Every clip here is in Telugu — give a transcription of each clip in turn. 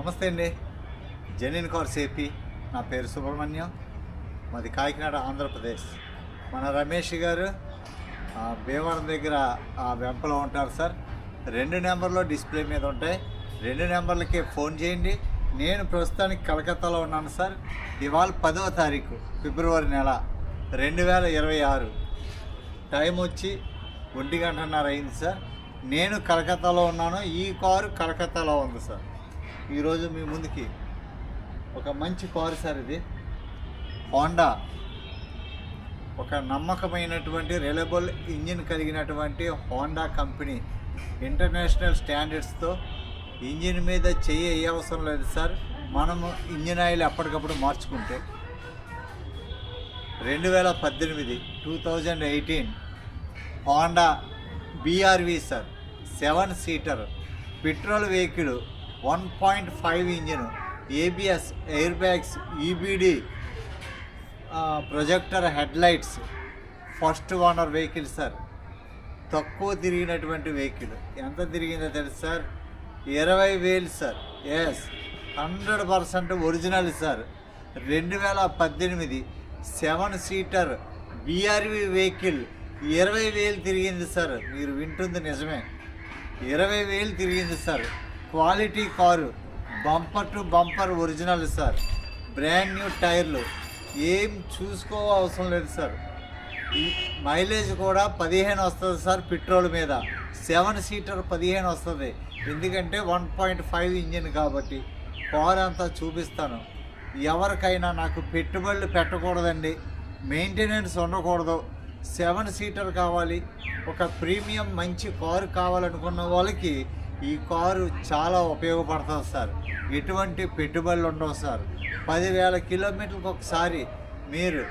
నమస్తే అండి. Genuine cars AP. నా పేరు సుబ్రహ్మణ్యం. మాది కాకినాడ ఆంధ్రప్రదేశ్. మన రమేష్ గారు భీమవరం దగ్గర ఆ వెంపలో ఉంటారు సార్. రెండు నెంబర్లో డిస్ప్లే మీద ఉంటాయి. రెండు నెంబర్లకి ఫోన్ చేయండి. నేను ప్రస్తుతానికి కలకత్తాలో ఉన్నాను సార్. ఇవాళ పదవ తారీఖు ఫిబ్రవరి నెల రెండు వేల ఇరవై ఆరు. టైం వచ్చి ఒంటి గంటన్నర అయింది సార్. నేను కలకత్తాలో ఉన్నాను. ఈ కారు కలకత్తాలో ఉంది సార్. ఈరోజు మీ ముందుకి ఒక మంచి కారు సార్ ఇది. హోండా. ఒక నమ్మకమైనటువంటి రిలయబుల్ ఇంజిన్ కలిగినటువంటి హోండా కంపెనీ. ఇంటర్నేషనల్ స్టాండర్డ్స్తో ఇంజిన్ మీద చెయ్యి అవసరం లేదు సార్. మనము ఇంజిన్ ఆయిల్ ఎప్పటికప్పుడు మార్చుకుంటే. రెండు వేల పద్దెనిమిది two thousand eighteen Honda BRV sir. Seven seater petrol vehicle one point five engine ABS airbags EBD projector headlights first owner vehicle sir తక్కువ తిరిగినటువంటి వెహికల్ ఎంత తిరిగిందో తెలుసు సార్ ఇరవై వేలు sir yes hundred percent original sir రెండు వేల పద్దెనిమిది సెవెన్ సీటర్ బీఆర్వి వెహికల్ ఇరవై వేలు తిరిగింది సార్ మీరు వింటుంది నిజమే. ఇరవై వేలు తిరిగింది sir quality car bumper to bumper original sir. Brand new టైర్లు. ఏం చూసుకో అవసరం లేదు సార్. ఈ మైలేజ్ కూడా పదిహేను వస్తుంది సార్ పెట్రోల్ మీద. సెవెన్ సీటర్ పదిహేను వస్తుంది. ఎందుకంటే వన్ పాయింట్ ఫైవ్ ఇంజిన్ కాబట్టి కార్ అంతా చూపిస్తాను. ఎవరికైనా నాకు పెట్టుబడులు పెట్టకూడదండి. మెయింటెనెన్స్ ఉండకూడదు. సెవెన్ సీటర్ కావాలి. ఒక ప్రీమియం మంచి కారు కావాలనుకున్న వాళ్ళకి ఈ కారు చాలా ఉపయోగపడుతుంది సార్. ఎటువంటి పెట్టుబడులు ఉండవు సార్. పదివేల కిలోమీటర్లకు ఒకసారి మీరు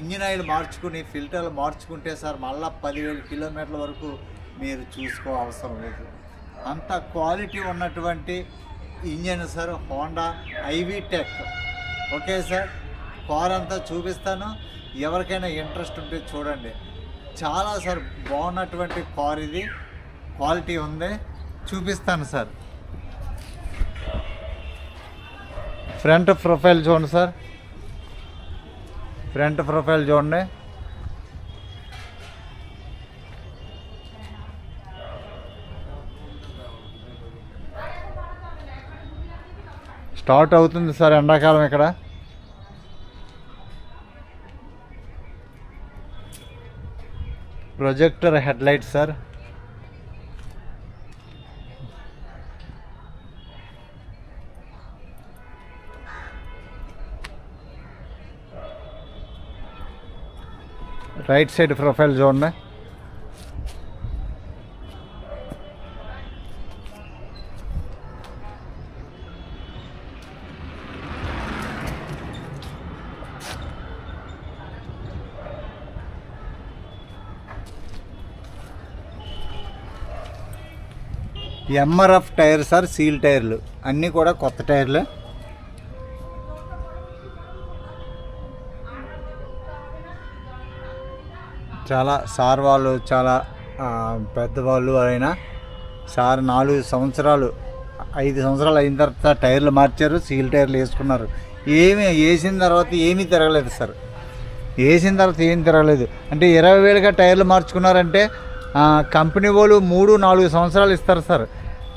ఇంజిన్ ఆయిల్ మార్చుకుని ఫిల్టర్లు మార్చుకుంటే సార్ మళ్ళీ పదివేల కిలోమీటర్ల వరకు మీరు చూసుకో అవసరం లేదు. అంత క్వాలిటీ ఉన్నటువంటి engine sir Honda i-VTEC. Okay sir? Car అంతా చూపిస్తాను. ఎవరికైనా ఇంట్రెస్ట్ ఉంటే చూడండి. చాలా సార్ బాగున్నటువంటి కార్ ఇది. క్వాలిటీ ఉంది. చూపిస్తాను సార్. ఫ్రంట్ ప్రొఫైల్ చూడండి సార్. ఫ్రంట్ ప్రొఫైల్ చూడండి. స్టార్ట్ అవుతుంది సార్ ఎండాకాలం ఇక్కడ. Projector headlight sir. Right side profile చూడండి ఎంఆర్ఎఫ్ టైర్ సార్ సీల్ టైర్లు అన్నీ కూడా కొత్త టైర్లు చాలా సార్ వాళ్ళు చాలా పెద్దవాళ్ళు అయినా సార్ నాలుగు సంవత్సరాలు ఐదు సంవత్సరాలు అయిన తర్వాత టైర్లు మార్చారు సీల్ టైర్లు వేసుకున్నారు. ఏమి వేసిన తర్వాత ఏమీ తిరగలేదు సార్. వేసిన తర్వాత ఏం తిరగలేదు. అంటే ఇరవై వేలుగా టైర్లు మార్చుకున్నారంటే కంపెనీ వాళ్ళు మూడు నాలుగు సంవత్సరాలు ఇస్తారు సార్.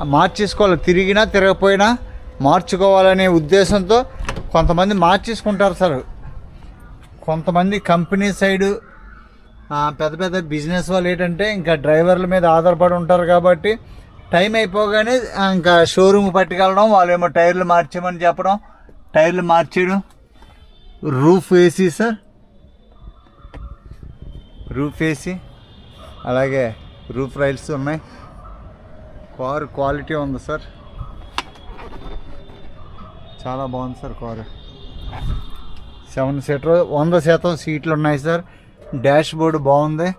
మార్చేసుకోవాలి. తిరిగినా తిరగపోయినా మార్చుకోవాలనే ఉద్దేశంతో కొంతమంది మార్చేసుకుంటారు సార్. కొంతమంది కంపెనీ సైడు పెద్ద పెద్ద బిజినెస్ వాళ్ళు ఏంటంటే ఇంకా డ్రైవర్ల మీద ఆధారపడి ఉంటారు కాబట్టి టైం అయిపోగానే ఇంకా షోరూమ్ పట్టుకెళ్ళడం వాళ్ళేమో టైర్లు మార్చేయమని చెప్పడం టైర్లు మార్చేయడం. Roof AC sir? Roof AC అలాగే రూఫ్ రైల్స్ ఉన్నాయి. కారు క్వాలిటీ ఉంది సార్. చాలా బాగుంది సార్ కారు. సెవెన్ సీటర్ వంద శాతం సీట్లు ఉన్నాయి సార్. డాష్ బోర్డు బాగుంది.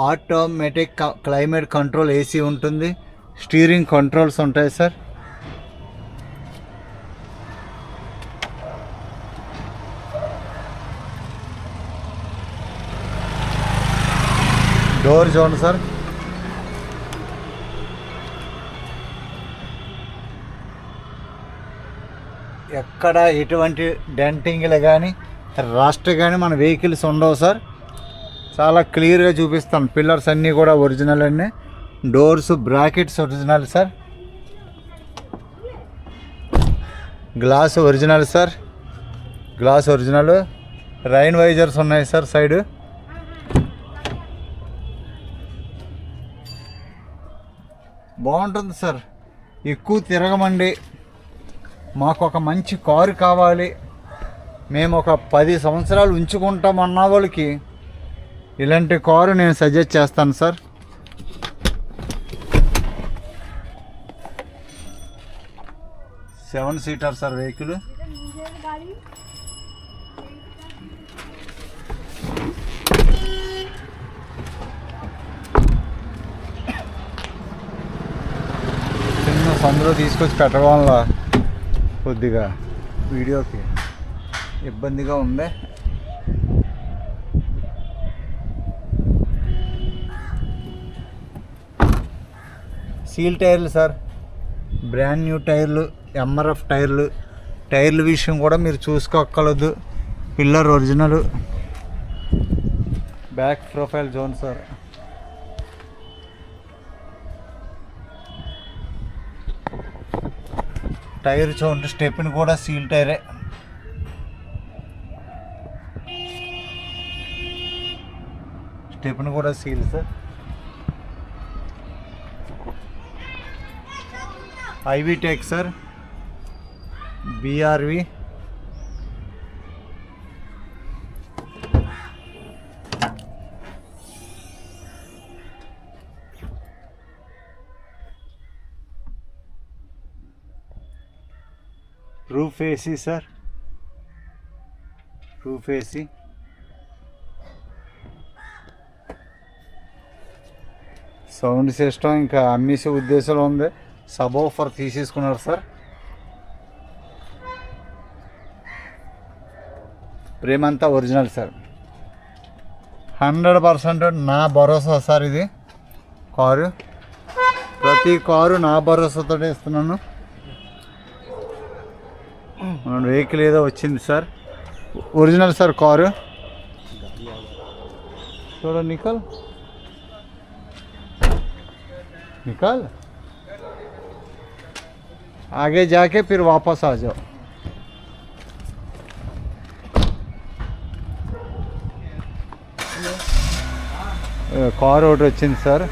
ఆటోమేటిక్ క్లైమేట్ కంట్రోల్ ఏసీ ఉంటుంది. స్టీరింగ్ కంట్రోల్స్ ఉంటాయి సార్. డోర్ చూడండి సార్. ఎక్కడ ఎటువంటి డెంటింగ్లు కానీ రాష్ట్ర కానీ మన వెహికల్స్ ఉండవు సార్. చాలా క్లియర్గా చూపిస్తాం పిల్లర్స్ అన్నీ కూడా ఒరిజినల్ అండి doors brackets original sir. Glass original sir. Glass original. Rain visors ఉన్నాయి సార్ సైడ్. బాగుంటుంది సార్. ఎక్కువ తిరగమండి. మాకు ఒక మంచి కారు కావాలి. మేము ఒక పది సంవత్సరాలు ఉంచుకుంటాం అన్న వాళ్ళకి ఇలాంటి కారు నేను సజెస్ట్ చేస్తాను sir. Seven seater sir vehicle. చిన్న సందులో తీసుకొచ్చి పెట్టడం వల్ల కొద్దిగా వీడియోకి. ఇబ్బందిగా ఉంది. సీల్ టైర్లు సార్. బ్రాండ్ న్యూ టైర్లు ఎంఆర్ఎఫ్ టైర్లు టైర్ల విషయం కూడా మీరు చూసుకోగలదు pillar original. Back profile zone sir. Tyre చూడండి స్టెప్ని కూడా సీల్ టైరే. స్టెప్ని కూడా seal sir i-VTEC sir BRV roof AC sir roof AC sound system ఇంకా అమ్మేసే ఉద్దేశంలో ఉంది. సబ్ ఆఫర్ తీసేసుకున్నారు సార్ ప్రేమంతా ఒరిజినల్ సార్ హండ్రెడ్ పర్సెంట్ నా భరోసా సార్ ఇది. కారు. ప్రతి కారు నా భరోసాతో ఇస్తున్నాను. మన వెహికల్ ఏదో వచ్చింది సార్ ఒరిజినల్ సార్ కారు. చూడండి నికల్ निकल आगे जाके फिर वापस आ जाओ కార్ ఒకటి వచ్చింది సార్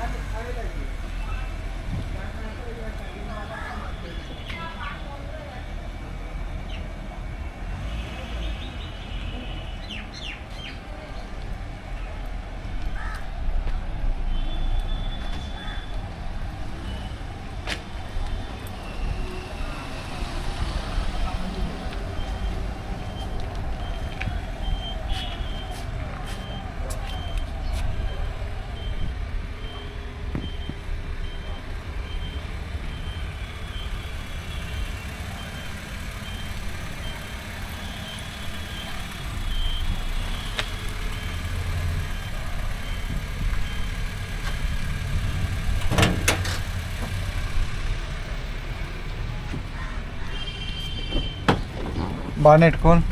బాగానే నెట్టుకోని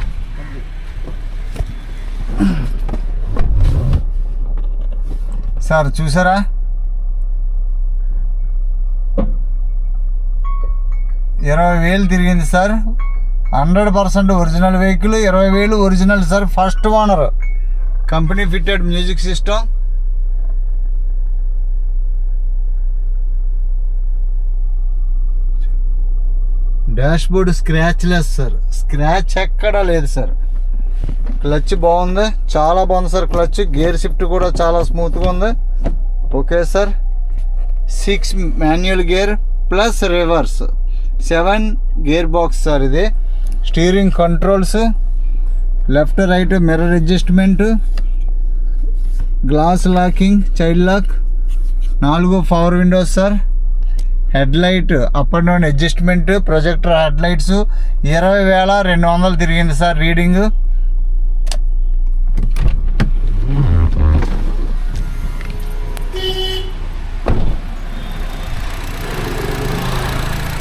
సార్ చూసారా? ఇరవై వేలు తిరిగింది sir. Hundred percent original vehicle ఇరవై వేలు original sir first owner. Company fitted music system. Dashboard scratchless sir. Scratch ఎక్కడా లేదు సార్. క్లచ్ బాగుంది. చాలా బాగుంది సార్ క్లచ్. గేర్ షిఫ్ట్ కూడా చాలా స్మూత్గా ఉంది. Okay sir. Six manual gear plus reverse. Seven gearbox sir ఇది. Steering controls. Left right mirror adjustment. Glass locking child lock. నాలుగు power windows sir. Headlight up and down adjustment projector headlights ఇరవై వేల రెండు వందలు తిరిగింది సార్ రీడింగ్.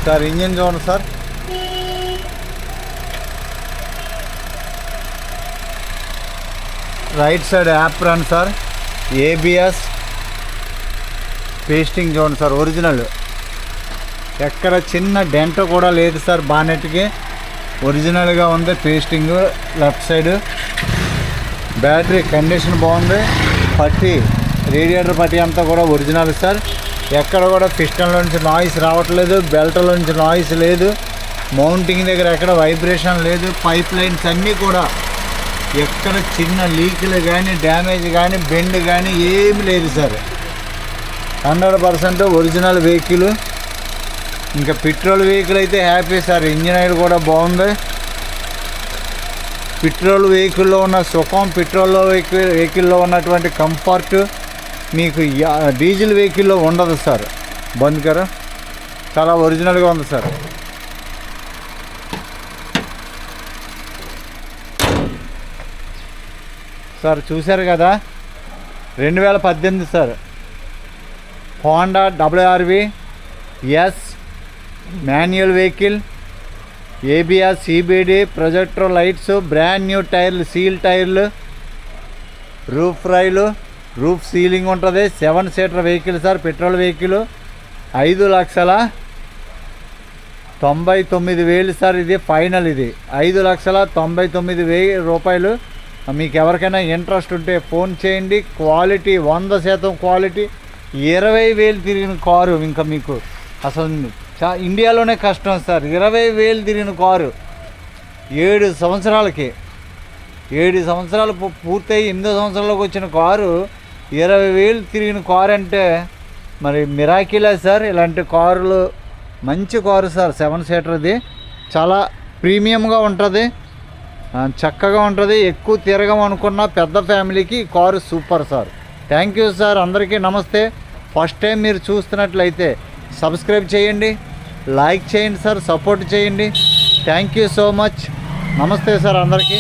సార్ ఇంజిన్ చూడండి sir. Right side apron sir ABS pasting చూడండి సార్ ఒరిజినల్. ఎక్కడ చిన్న డెంట కూడా లేదు సార్ బానెట్కి. ఒరిజినల్గా ఉంది pasting left side. Battery condition బాగుంది. పట్టి రేడియేటర్ పట్టి అంతా కూడా ఒరిజినల్ సార్. ఎక్కడ కూడా పిస్టన్లో నుంచి నాయిస్ రావట్లేదు బెల్ట్లో నుంచి నాయిస్ లేదు. మౌంటింగ్ దగ్గర ఎక్కడ వైబ్రేషన్ లేదు పైప్ లైన్స్ అన్నీ కూడా. ఎక్కడ చిన్న లీకులు కానీ డ్యామేజ్ కానీ బెండ్ కానీ ఏమి లేదు sir. Hundred percent original vehicle. ఇంకా పెట్రోల్ వెహికల్ అయితే హ్యాపీ సార్. ఇంజిన్ ఆయిల్ కూడా బాగుంది. పెట్రోల్ వెహికల్లో ఉన్న సుఖం పెట్రోల్ వెహికల్ వెహికల్లో ఉన్నటువంటి కంఫర్ట్ మీకు డీజిల్ వెహికల్లో ఉండదు సార్. బంద్ కర చాలా ఒరిజినల్గా ఉంది సార్. సార్ చూశారు కదా? రెండు వేల పద్దెనిమిది sir. Honda WRV S manual vehicle ABR CBD projector lights brand new టైర్లు సీల్ టైర్లు రూఫ్ రైలు రూఫ్ సీలింగ్ ఉంటుంది. Seven seater vehicle sir petrol vehicle. ఐదు లక్షల తొంభై తొమ్మిది వేలు సార్ ఇది ఫైనల్ ఇది. ఐదు లక్షల తొంభై తొమ్మిది వెయ్యి రూపాయలు. మీకు ఎవరికైనా ఇంట్రెస్ట్ ఉంటే ఫోన్ చేయండి. క్వాలిటీ వంద శాతం క్వాలిటీ. ఇరవై వేలు తిరిగిన కారు ఇంకా మీకు. అసలు చా ఇండియాలోనే కష్టం సార్. ఇరవై వేలు తిరిగిన కారు ఏడు సంవత్సరాలకి ఏడు సంవత్సరాలు పూర్తయి ఎనిమిదో సంవత్సరాలకు వచ్చిన కారు ఇరవై వేలు తిరిగిన కారు అంటే మరి మిరాకిలే సార్. ఇలాంటి కారులు మంచి కారు సార్. సెవెన్ సీటర్ది. చాలా ప్రీమియంగా ఉంటుంది. చక్కగా ఉంటుంది. ఎక్కువ తిరగమనుకున్న పెద్ద ఫ్యామిలీకి ఈ car super sir. Thank you sir. అందరికీ నమస్తే. ఫస్ట్ టైం మీరు చూస్తున్నట్లయితే సబ్స్క్రైబ్ చేయండి లైక్ చేయండి సార్ సపోర్ట్ చేయండి. థ్యాంక్ యూ సో మచ్ నమస్తే సార్ అందరికీ.